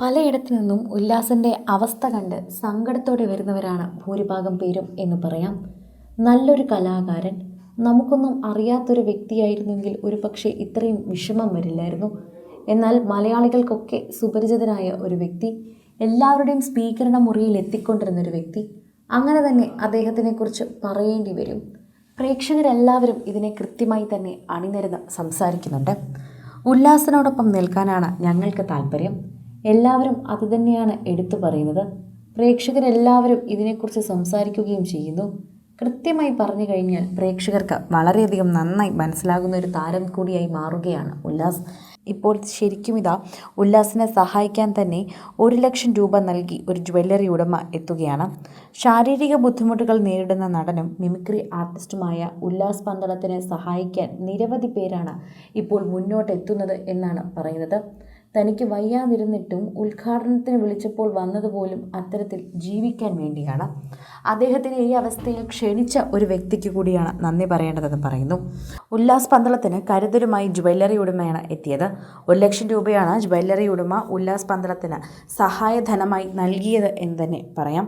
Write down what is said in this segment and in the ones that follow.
പലയിടത്തു നിന്നും ഉല്ലാസിന്റെ അവസ്ഥ കണ്ട് സങ്കടത്തോടെ വരുന്നവരാണ് ഭൂരിഭാഗം പേരും എന്ന് പറയാം. നല്ലൊരു കലാകാരൻ നമുക്കൊന്നും അറിയാത്തൊരു വ്യക്തിയായിരുന്നെങ്കിൽ ഒരു പക്ഷേ ഇത്രയും വിഷമം വരില്ലായിരുന്നു. എന്നാൽ മലയാളികൾക്കൊക്കെ സുപരിചിതനായ ഒരു വ്യക്തി എല്ലാവരുടെയും സ്പീക്കറുടെ മുറിയിൽ എത്തിക്കൊണ്ടിരുന്ന ഒരു വ്യക്തി അങ്ങനെ തന്നെ അദ്ദേഹത്തിനെക്കുറിച്ച് പറയേണ്ടി വരും. പ്രേക്ഷകരെല്ലാവരും ഇതിനെ കൃത്യമായി തന്നെ അണിനിരന്ന് സംസാരിക്കുന്നുണ്ട്. ഉല്ലാസനോടൊപ്പം നിൽക്കാനാണ് ഞങ്ങൾക്ക് താല്പര്യം എല്ലാവരും അതുതന്നെയാണ് എടുത്തു പറയുന്നത്. പ്രേക്ഷകരെല്ലാവരും ഇതിനെക്കുറിച്ച് സംസാരിക്കുകയും ചെയ്യുന്നു. കൃത്യമായി പറഞ്ഞു കഴിഞ്ഞാൽ പ്രേക്ഷകർക്ക് വളരെയധികം നന്നായി മനസ്സിലാകുന്ന ഒരു താരം കൂടിയായി മാറുകയാണ് ഉല്ലാസ്. ഇപ്പോൾ ശരിക്കും ഇതാ ഉല്ലാസിനെ സഹായിക്കാൻ തന്നെ ഒരു ലക്ഷം രൂപ നൽകി ഒരു ജ്വല്ലറി ഉടമ എത്തുകയാണ്. ശാരീരിക ബുദ്ധിമുട്ടുകൾ നേരിടുന്ന നടനും മിമിക്രി ആർട്ടിസ്റ്റുമായ ഉല്ലാസ് പന്തളത്തിനെ സഹായിക്കാൻ നിരവധി പേരാണ് ഇപ്പോൾ മുന്നോട്ട് എത്തുന്നത് എന്നാണ് പറയുന്നത്. തനിക്ക് വയ്യാതിരുന്നിട്ടും ഉദ്ഘാടനത്തിന് വിളിച്ചപ്പോൾ വന്നതുപോലും അത്തരത്തിൽ ജീവിക്കാൻ വേണ്ടിയാണ്. അദ്ദേഹത്തിന് ഈ അവസ്ഥയിൽ ക്ഷണിച്ച ഒരു വ്യക്തിക്ക് കൂടിയാണ് നന്ദി പറയേണ്ടതെന്ന് പറയുന്നു. ഉല്ലാസ് പന്തളത്തിന് കരുതലുമായി ജ്വല്ലറി ഉടമയാണ് എത്തിയത്. ഒരു ലക്ഷം രൂപയാണ് ജ്വല്ലറി ഉടമ ഉല്ലാസ് പന്തളത്തിന് സഹായധനമായി നൽകിയത് എന്ന് തന്നെ പറയാം.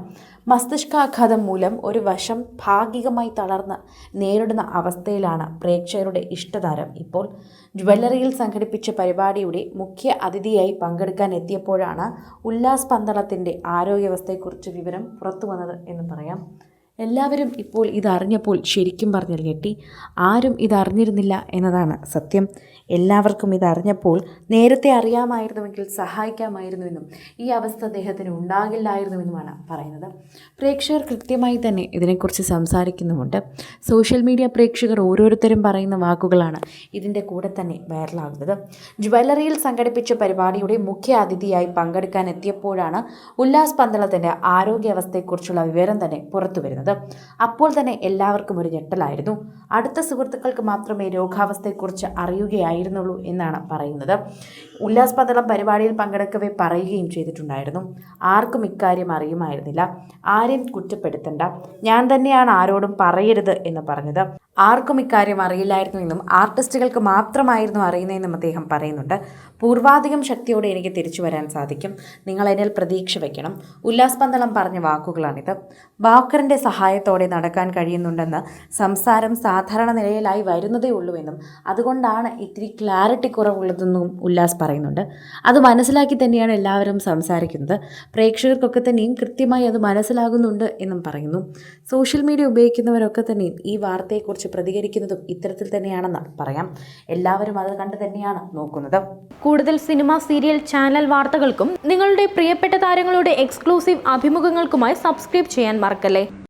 മസ്തിഷ്കാഘാതം മൂലം ഒരു വശം ഭാഗികമായി തളർന്ന് നേരിടുന്ന അവസ്ഥയിലാണ് പ്രേക്ഷകരുടെ ഇഷ്ടതാരം ഇപ്പോൾ. ജ്വല്ലറിയിൽ സംഘടിപ്പിച്ച പരിപാടിയുടെ മുഖ്യ അതിഥിയായി പങ്കെടുക്കാൻ എത്തിയപ്പോഴാണ് ഉല്ലാസ് പന്തളത്തിന്റെ ആരോഗ്യവസ്ഥയെക്കുറിച്ച് വിവരം പുറത്തു വന്നത് എന്ന് പറയാം പറയാം. എല്ലാവരും ഇപ്പോൾ ഇതറിഞ്ഞപ്പോൾ ശരിക്കും പറഞ്ഞാൽ ഞെട്ടി. ആരും ഇതറിഞ്ഞിരുന്നില്ല എന്നതാണ് സത്യം. എല്ലാവർക്കും ഇതറിഞ്ഞപ്പോൾ നേരത്തെ അറിയാമായിരുന്നുവെങ്കിൽ സഹായിക്കാമായിരുന്നുവെന്നും ഈ അവസ്ഥ അദ്ദേഹത്തിന് ഉണ്ടാകില്ലായിരുന്നുവെന്നുമാണ് പറയുന്നത്. പ്രേക്ഷകർ കൃത്യമായി തന്നെ ഇതിനെക്കുറിച്ച് സംസാരിക്കുന്നുമുണ്ട്. സോഷ്യൽ മീഡിയ പ്രേക്ഷകർ ഓരോരുത്തരും പറയുന്ന വാക്കുകളാണ് ഇതിന്റെ കൂടെ തന്നെ വൈറലാകുന്നത്. ജ്വല്ലറിയിൽ സംഘടിപ്പിച്ച പരിപാടിയുടെ മുഖ്യ അതിഥിയായി പങ്കെടുക്കാൻ എത്തിയപ്പോഴാണ് ഉല്ലാസ് പന്തളത്തിന്റെ ആരോഗ്യാവസ്ഥയെക്കുറിച്ചുള്ള വിവരം തന്നെ പുറത്തു വരുന്നത് അപ്പോൾ തന്നെ എല്ലാവർക്കും ഒരു ഞെട്ടലായിരുന്നു. അടുത്ത സുഹൃത്തുക്കൾക്ക് മാത്രമേ രോഗാവസ്ഥയെക്കുറിച്ച് അറിയുകയായിരുന്നുള്ളൂ എന്നാണ് പറയുന്നത്. ഉല്ലാസ് പന്തളം പരിപാടിയിൽ പങ്കെടുക്കവേ പറയുകയും ചെയ്തിട്ടുണ്ടായിരുന്നു. ആർക്കും ഇക്കാര്യം അറിയുമായിരുന്നില്ല. ആരെയും കുറ്റപ്പെടുത്തണ്ട. ഞാൻ തന്നെയാണ് ആരോടും പറയരുത് എന്ന് പറഞ്ഞത്. ആർക്കും ഇക്കാര്യം അറിയില്ലായിരുന്നു എന്നും ആർട്ടിസ്റ്റുകൾക്ക് മാത്രമായിരുന്നു അറിയുന്നതെന്നും അദ്ദേഹം പറയുന്നുണ്ട്. പൂർവാധികം ശക്തിയോടെ എനിക്ക് തിരിച്ചു വരാൻ സാധിക്കും. നിങ്ങൾ എന്നിൽ പ്രതീക്ഷ വയ്ക്കണം ഉല്ലാസ് പന്തളം പറഞ്ഞ വാക്കുകളാണിത്. വാക്കറിന്റെ സഹായത്തോടെ നടക്കാൻ കഴിയുന്നുണ്ടെന്ന് സംസാരം സാധാരണ നിലയിലായി വരുന്നതേ ഉള്ളൂവെന്നും അതുകൊണ്ടാണ് ഇത്തിരി ക്ലാരിറ്റി കുറവുള്ളതെന്നും ഉല്ലാസ് പറയുന്നുണ്ട്. അത് മനസ്സിലാക്കി തന്നെയാണ് എല്ലാവരും സംസാരിക്കുന്നത്. പ്രേക്ഷകർക്കൊക്കെ തന്നെയും കൃത്യമായി അത് മനസ്സിലാകുന്നുണ്ട് എന്നും പറയുന്നു. സോഷ്യൽ മീഡിയ ഉപയോഗിക്കുന്നവരൊക്കെ തന്നെയും ഈ വാർത്തയെക്കുറിച്ച് പ്രതികരിക്കുന്നതും ഇത്തരത്തിൽ തന്നെയാണെന്ന് പറയാം. എല്ലാവരും അത് കണ്ട് തന്നെയാണ് നോക്കുന്നത്. കൂടുതൽ സിനിമ സീരിയൽ ചാനൽ വാർത്തകൾക്കും നിങ്ങളുടെ പ്രിയപ്പെട്ട താരങ്ങളുടെ എക്സ്ക്ലൂസീവ് അഭിമുഖങ്ങൾക്കുമായി സബ്സ്ക്രൈബ് ചെയ്യാൻ മറക്കല്ലേ?